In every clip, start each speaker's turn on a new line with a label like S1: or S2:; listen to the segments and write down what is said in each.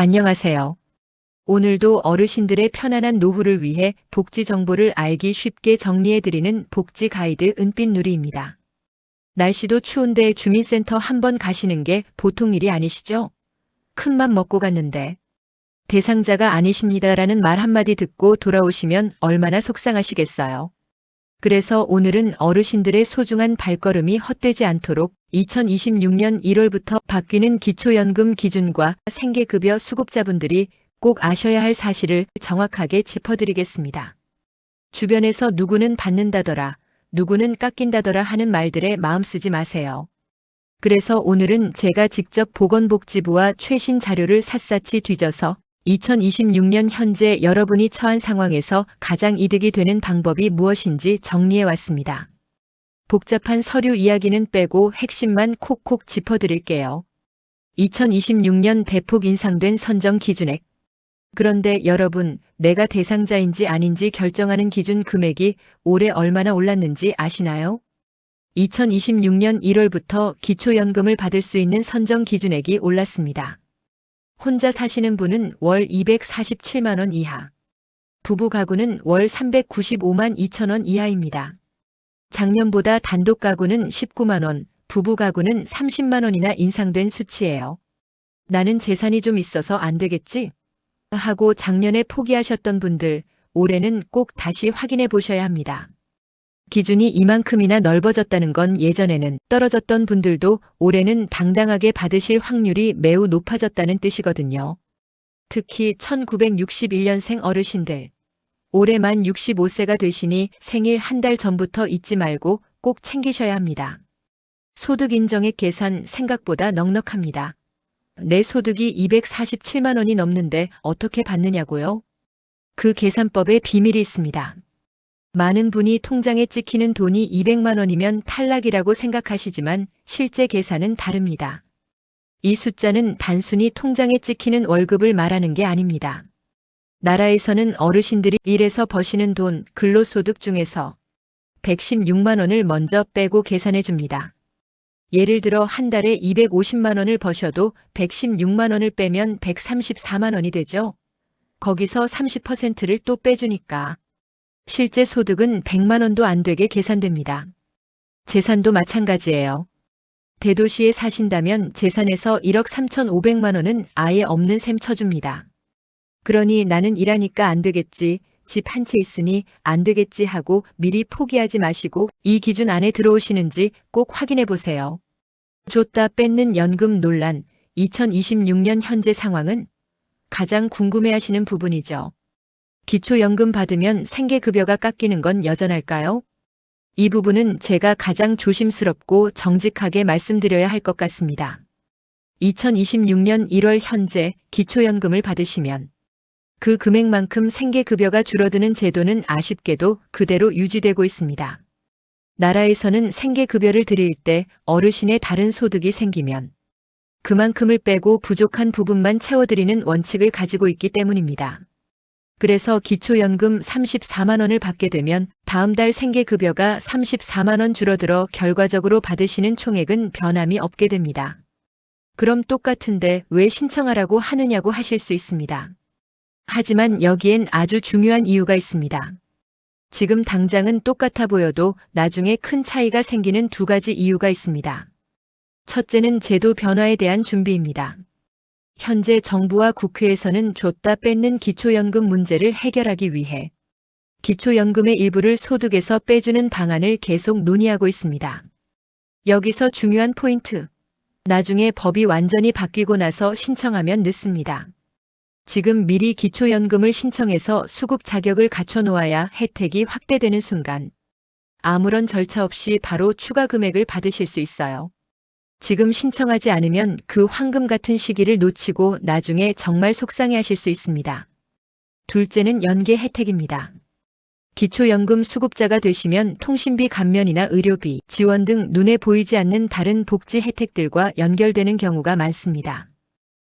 S1: 안녕하세요. 오늘도 어르신들의 편안한 노후를 위해 복지 정보를 알기 쉽게 정리해드리는 복지 가이드 은빛 누리입니다. 날씨도 추운데 주민센터 한번 가시는 게 보통 일이 아니시죠? 큰맘 먹고 갔는데. 대상자가 아니십니다라는 말 한마디 듣고 돌아오시면 얼마나 속상하시겠어요. 그래서 오늘은 어르신들의 소중한 발걸음이 헛되지 않도록 2026년 1월부터 바뀌는 기초연금 기준과 생계급여 수급자분들이 꼭 아셔야 할 사실을 정확하게 짚어드리겠습니다. 주변에서 누구는 받는다더라, 누구는 깎인다더라 하는 말들에 마음 쓰지 마세요. 그래서 오늘은 제가 직접 보건복지부와 최신 자료를 샅샅이 뒤져서 2026년 현재 여러분이 처한 상황에서 가장 이득이 되는 방법이 무엇인지 정리해 왔습니다. 복잡한 서류 이야기는 빼고 핵심만 콕콕 짚어드릴게요. 2026년 대폭 인상된 선정 기준액. 그런데 여러분, 내가 대상자인지 아닌지 결정하는 기준 금액이 올해 얼마나 올랐는지 아시나요? 2026년 1월부터 기초연금을 받을 수 있는 선정 기준액이 올랐습니다. 혼자 사시는 분은 월 247만원 이하. 부부 가구는 월 395만 2천원 이하입니다. 작년보다 단독 가구는 19만원, 부부 가구는 30만원이나 인상된 수치예요. 나는 재산이 좀 있어서 안 되겠지? 하고 작년에 포기하셨던 분들, 올해는 꼭 다시 확인해 보셔야 합니다. 기준이 이만큼이나 넓어졌다는 건 예전에는 떨어졌던 분들도 올해는 당당하게 받으실 확률이 매우 높아졌다는 뜻이거든요. 특히 1961년생 어르신들. 올해 만 65세가 되시니 생일 한 달 전부터 잊지 말고 꼭 챙기셔야 합니다. 소득 인정액 계산 생각보다 넉넉합니다. 내 소득이 247만 원이 넘는데 어떻게 받느냐고요? 그 계산법에 비밀이 있습니다. 많은 분이 통장에 찍히는 돈이 200만 원이면 탈락이라고 생각하시지만 실제 계산은 다릅니다. 이 숫자는 단순히 통장에 찍히는 월급을 말하는 게 아닙니다. 나라에서는 어르신들이 일해서 버시는 돈, 근로소득 중에서 116만 원을 먼저 빼고 계산해 줍니다. 예를 들어 한 달에 250만 원을 버셔도 116만 원을 빼면 134만 원이 되죠. 거기서 30%를 또 빼주니까 실제 소득은 100만 원도 안 되게 계산됩니다. 재산도 마찬가지예요. 대도시에 사신다면 재산에서 1억 3,500만 원은 아예 없는 셈 쳐줍니다. 그러니 나는 일하니까 안 되겠지, 집 한 채 있으니 안 되겠지 하고 미리 포기하지 마시고 이 기준 안에 들어오시는지 꼭 확인해 보세요. 줬다 뺏는 연금 논란, 2026년 현재 상황은 가장 궁금해 하시는 부분이죠. 기초연금 받으면 생계급여가 깎이는 건 여전할까요? 이 부분은 제가 가장 조심스럽고 정직하게 말씀드려야 할 것 같습니다. 2026년 1월 현재 기초연금을 받으시면 그 금액만큼 생계급여가 줄어드는 제도는 아쉽게도 그대로 유지되고 있습니다. 나라에서는 생계급여를 드릴 때 어르신의 다른 소득이 생기면 그만큼을 빼고 부족한 부분만 채워드리는 원칙을 가지고 있기 때문입니다. 그래서 기초연금 34만 원을 받게 되면 다음 달 생계급여가 34만 원 줄어들어 결과적으로 받으시는 총액은 변함이 없게 됩니다. 그럼 똑같은데 왜 신청하라고 하느냐고 하실 수 있습니다. 하지만 여기엔 아주 중요한 이유가 있습니다. 지금 당장은 똑같아 보여도 나중에 큰 차이가 생기는 두 가지 이유가 있습니다. 첫째는 제도 변화에 대한 준비입니다. 현재 정부와 국회에서는 줬다 뺏는 기초연금 문제를 해결하기 위해 기초연금의 일부를 소득에서 빼주는 방안을 계속 논의하고 있습니다. 여기서 중요한 포인트. 나중에 법이 완전히 바뀌고 나서 신청하면 늦습니다. 지금 미리 기초연금을 신청해서 수급 자격을 갖춰 놓아야 혜택이 확대되는 순간 아무런 절차 없이 바로 추가 금액을 받으실 수 있어요. 지금 신청하지 않으면 그 황금 같은 시기를 놓치고 나중에 정말 속상해 하실 수 있습니다. 둘째는 연계 혜택입니다. 기초연금 수급자가 되시면 통신비 감면이나 의료비, 지원 등 눈에 보이지 않는 다른 복지 혜택들과 연결되는 경우가 많습니다.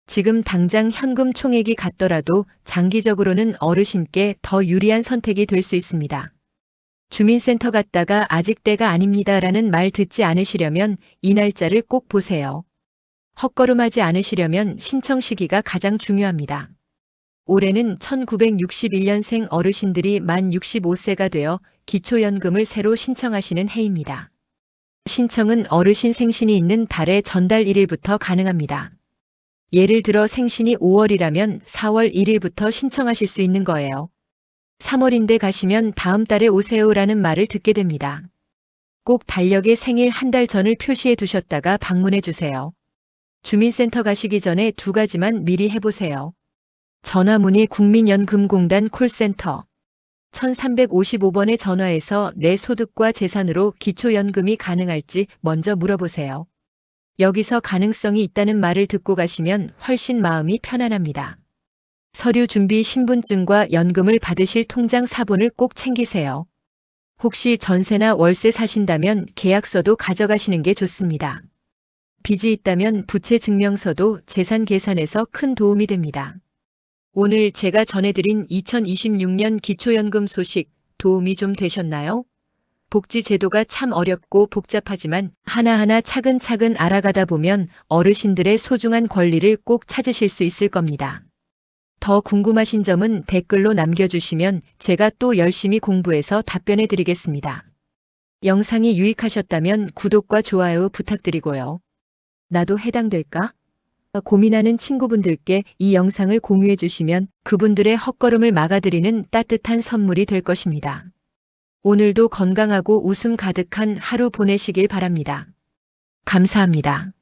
S1: 지금 당장 현금 총액이 같더라도 장기적으로는 어르신께 더 유리한 선택이 될 수 있습니다. 주민센터 갔다가 아직 때가 아닙니다라는 말 듣지 않으시려면 이 날짜를 꼭 보세요. 헛걸음하지 않으시려면 신청 시기가 가장 중요합니다. 올해는 1961년생 어르신들이 만 65세가 되어 기초연금을 새로 신청하시는 해입니다. 신청은 어르신 생신이 있는 달의 전달 1일부터 가능합니다. 예를 들어 생신이 5월이라면 4월 1일부터 신청하실 수 있는 거예요. 3월인데 가시면 다음 달에 오세요라는 말을 듣게 됩니다. 꼭 달력에 생일 한 달 전을 표시해 두셨다가 방문해 주세요. 주민센터 가시기 전에 두 가지만 미리 해보세요. 전화 문의 국민연금공단 콜센터 1355번에 전화해서 내 소득과 재산으로 기초연금이 가능할지 먼저 물어보세요. 여기서 가능성이 있다는 말을 듣고 가시면 훨씬 마음이 편안합니다. 서류 준비 신분증과 연금을 받으실 통장 사본을 꼭 챙기세요. 혹시 전세나 월세 사신다면 계약서도 가져가시는 게 좋습니다. 빚이 있다면 부채 증명서도 재산 계산에서 큰 도움이 됩니다. 오늘 제가 전해드린 2026년 기초연금 소식 도움이 좀 되셨나요? 복지 제도가 참 어렵고 복잡하지만 하나하나 차근차근 알아가다 보면 어르신들의 소중한 권리를 꼭 찾으실 수 있을 겁니다. 더 궁금하신 점은 댓글로 남겨주시면 제가 또 열심히 공부해서 답변해 드리겠습니다. 영상이 유익하셨다면 구독과 좋아요 부탁드리고요. 나도 해당될까? 고민하는 친구분들께 이 영상을 공유해 주시면 그분들의 헛걸음을 막아드리는 따뜻한 선물이 될 것입니다. 오늘도 건강하고 웃음 가득한 하루 보내시길 바랍니다. 감사합니다.